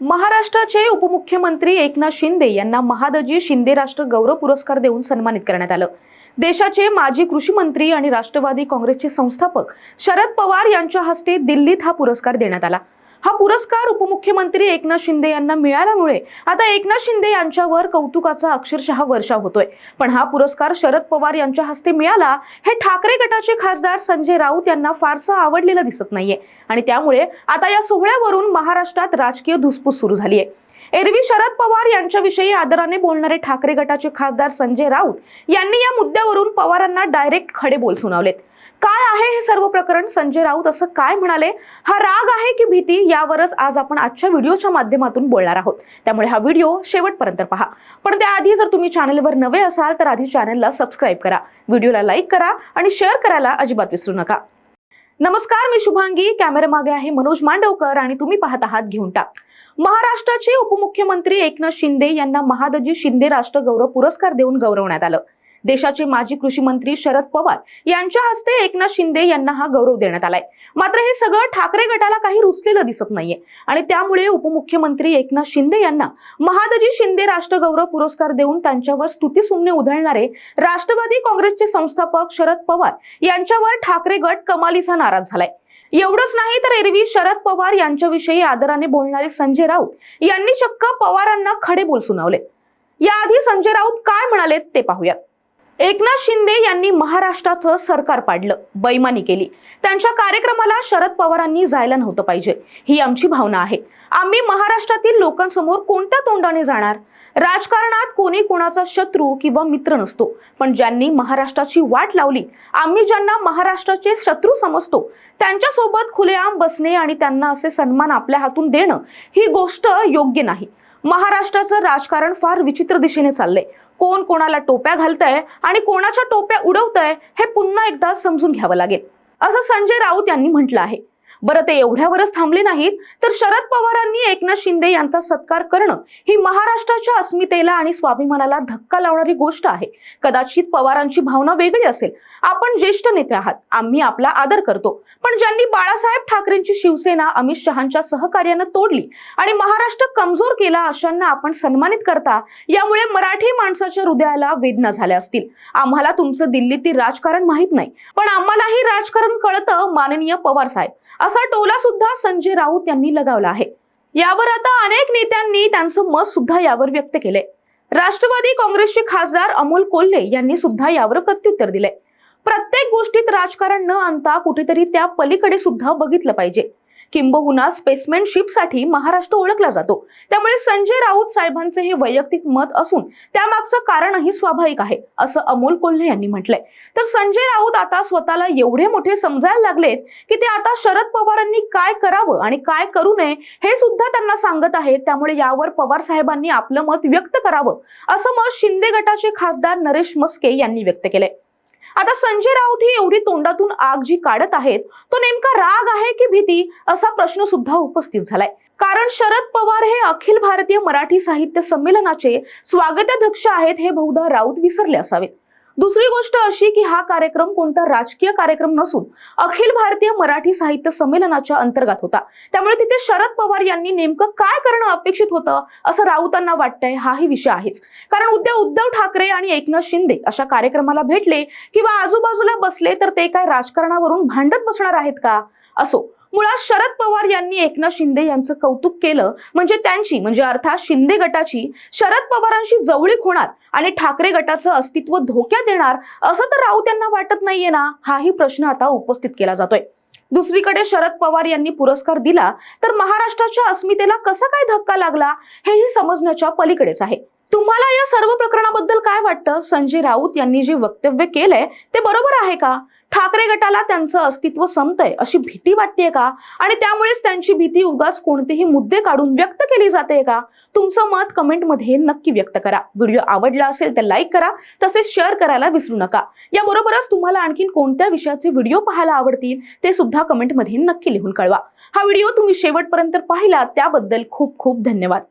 महाराष्ट्राचे उपमुख्यमंत्री एकनाथ शिंदे यांना महादजी शिंदे राष्ट्र गौरव पुरस्कार देऊन सन्मानित करण्यात आलं. देशाचे माजी कृषी मंत्री आणि राष्ट्रवादी काँग्रेसचे संस्थापक शरद पवार यांच्या हस्ते दिल्लीत हा पुरस्कार देण्यात आला. हा पुरस्कार उपमुख्यमंत्री एकनाथ शिंदे यांना मिळाल्यामुळे आता एकनाथ शिंदे यांच्यावर कौतुकाचा अक्षरशः वर्षा होतोय. पण हा पुरस्कार शरद पवार यांच्या हस्ते मिळाला हे ठाकरे गटाचे खासदार संजय राऊत यांना फारसं आवडलेलं दिसत नाहीये. आणि त्यामुळे आता या सोहळ्यावरून महाराष्ट्रात राजकीय धुसपूस सुरू झाली आहे एरवी शरद पवार यांच्याविषयी आदराने बोलणारे ठाकरे गटाचे खासदार संजय राऊत यांनी या मुद्द्यावरून पवारांना डायरेक्ट खडे बोल सुनावलेत. काय आहे हे सर्व प्रकरण? संजय राऊत असं काय म्हणाले? हा राग आहे की भीती? यावरच आज आपण आजच्या व्हिडिओच्या माध्यमातून बोलणार आहोत. त्यामुळे हा व्हिडिओ शेवटपर्यंत पहा. पण त्याआधी जर तुम्ही चॅनलवर नवे असाल तर आधी चॅनलला सबस्क्राईब करा. व्हिडिओला लाईक करा आणि शेअर करायला अजिबात विसरू नका. नमस्कार मी शुभांगी. कॅमेरामागे आहे मनोज मांडवकर आणि तुम्ही पाहत आहात घेऊन टाक. महाराष्ट्राचे उपमुख्यमंत्री एकनाथ शिंदे यांना महादजी शिंदे राष्ट्र गौरव पुरस्कार देऊन गौरवण्यात आलं. देशाचे माजी कृषी मंत्री शरद पवार यांच्या हस्ते एकनाथ शिंदे यांना हा गौरव देण्यात आलाय. मात्र हे सगळं ठाकरे गटाला काही रुचलेलं दिसत नाहीये. आणि त्यामुळे उपमुख्यमंत्री एकनाथ शिंदे यांना महादजी शिंदे राष्ट्र गौरव पुरस्कार देऊन त्यांच्यावर स्तुतीसुमने उधळणारे राष्ट्रवादी काँग्रेसचे संस्थापक शरद पवार यांच्यावर ठाकरे गट कमालीचा नाराज झालाय. एवढंच नाही तर एरवी शरद पवार यांच्याविषयी आदराने बोलणारे संजय राऊत यांनी चक्क पवारांना खडे बोल सुनावले याआधी संजय राऊत काय म्हणाले ते पाहूयात. एकनाथ शिंदे यांनी महाराष्ट्राचं सरकार पाडलं बैमानी केली. त्यांच्या कार्यक्रमाला शरद पवारांनी जायला नव्हतं पाहिजे. ही आमची भावना आहे. आम्ही महाराष्ट्रातील लोकांसमोर कोणत्या तोंडाने जाणार? राजकारणात कोणी कोणाचा शत्रू किंवा मित्र नसतो. पण ज्यांनी महाराष्ट्राची वाट लावली आम्ही ज्यांना महाराष्ट्राचे शत्रू समजतो त्यांच्यासोबत खुलेआम बसणे आणि त्यांना असे सन्मान आपल्या हातून देणं ही गोष्ट योग्य नाही. महाराष्ट्राचं राजकारण फार विचित्र दिशेने चाललंय. कोण कोणाला टोप्या घालतंय आणि कोणाच्या टोप्या उडवतंय हे पुन्हा एकदा समजून घ्यावं लागेल. असं संजय राऊत यांनी म्हटलं आहे. बरं ते एवढ्यावरच थांबले नाहीत. तर शरद पवारांनी एकनाथ शिंदे यांचा सत्कार करणं ही महाराष्ट्राच्या अस्मितेला आणि स्वाभिमानाला धक्का लावणारी गोष्ट आहे. कदाचित पवारांची भावना वेगळी असेल. आपण ज्येष्ठ नेते आहात. आम्ही आपला आदर करतो. पण ज्यांनी बाळासाहेब ठाकरेंची शिवसेना अमित शहांच्या सहकार्यानं तोडली आणि महाराष्ट्र कमजोर केला अशांना आपण सन्मानित करता यामुळे मराठी माणसाच्या हृदयाला वेदना झाल्या असतील. आम्हाला तुमचं दिल्लीतील राजकारण माहीत नाही. पण आम्हालाही राजकारण कळतं माननीय पवार साहेब. असं टोला सुद्धा संजय राऊत यांनी लगावला आहे. यावर आता अनेक नेत्यांनी त्यांचं मत सुद्धा यावर व्यक्त केलंय. राष्ट्रवादी काँग्रेसचे खासदार अमोल कोल्हे यांनी सुद्धा यावर प्रत्युत्तर दिले प्रत्येक गोष्टीत राजकारण न आणता कुठेतरी त्या पलीकडे सुद्धा बघितलं पाहिजे. किंबहुना स्पेसमॅनशिपसाठी महाराष्ट्र ओळखला जातो. त्यामुळे संजय राऊत साहेबांचे हे वैयक्तिक मत असून त्यामागचं कारणही स्वाभाविक आहे असं अमोल कोल्हे यांनी म्हटलंय. तर संजय राऊत आता स्वतःला एवढे मोठे समजायला लागलेत की ते आता शरद पवारांनी काय करावं आणि काय करू नये हे सुद्धा त्यांना सांगत आहेत. त्यामुळे यावर पवार साहेबांनी आपलं मत व्यक्त करावं असं मत शिंदे गटाचे खासदार नरेश मस्के यांनी व्यक्त केलंय. आता संजय राऊत ही एवढी तोंडातून आग जी काढत आहेत तो नेमका राग आहे की भीती असा प्रश्न सुद्धा उपस्थित झालाय. कारण शरद पवार हे अखिल भारतीय मराठी साहित्य संमेलनाचे स्वागताध्यक्ष आहेत हे बहुधा राऊत विसरले असावेत. दुसरी गोष्ट अशी की हा कार्यक्रम कोणता राजकीय कार्यक्रम नसून अखिल भारतीय मराठी साहित्य संमेलनाच्या अंतर्गत होता. त्यामुळे तिथे शरद पवार यांनी नेमकं काय करणं अपेक्षित होतं असं राऊतांना वाटतंय हाही विषय आहेच. कारण उद्या उद्धव ठाकरे आणि एकनाथ शिंदे अशा कार्यक्रमाला भेटले किंवा आजूबाजूला बसले तर ते काय राजकारणावरून भांडत बसणार आहेत का? असो मुळात शरद पवार यांनी एकनाथ शिंदे यांचं कौतुक केलं म्हणजे त्यांची म्हणजे अर्थात शिंदे गटाची शरद पवारांशी जवळीक होणार आणि ठाकरे गटाचं अस्तित्व धोक्यात येणार असं तर राऊत यांना वाटत नाहीये ना? हाही प्रश्न आता उपस्थित केला जातोय. दुसरीकडे शरद पवार यांनी पुरस्कार दिला तर महाराष्ट्राच्या अस्मितेला कसा काय धक्का लागला हेही समजण्याच्या पलीकडेच आहे. तुम्हाला या सर्व प्रकरणाबद्दल काय वाटतं? संजय राऊत यांनी जे वक्तव्य केलंय ते बरोबर आहे का? ठाकरे गटाला त्यांचं अस्तित्व संपतंय अशी भीती वाटतेय का? आणि त्यामुळेच त्यांची भीती उगाच कोणतेही मुद्दे काढून व्यक्त केली जाते का? तुमचं मत कमेंटमध्ये नक्की व्यक्त करा. व्हिडिओ आवडला असेल तर लाईक करा तसेच शेअर करायला विसरू नका. याबरोबरच तुम्हाला आणखीन कोणत्या विषयाचे व्हिडिओ पाहायला आवडतील ते सुद्धा कमेंटमध्ये नक्की लिहून कळवा. हा व्हिडिओ तुम्ही शेवटपर्यंत पाहिला त्याबद्दल खूप खूप धन्यवाद.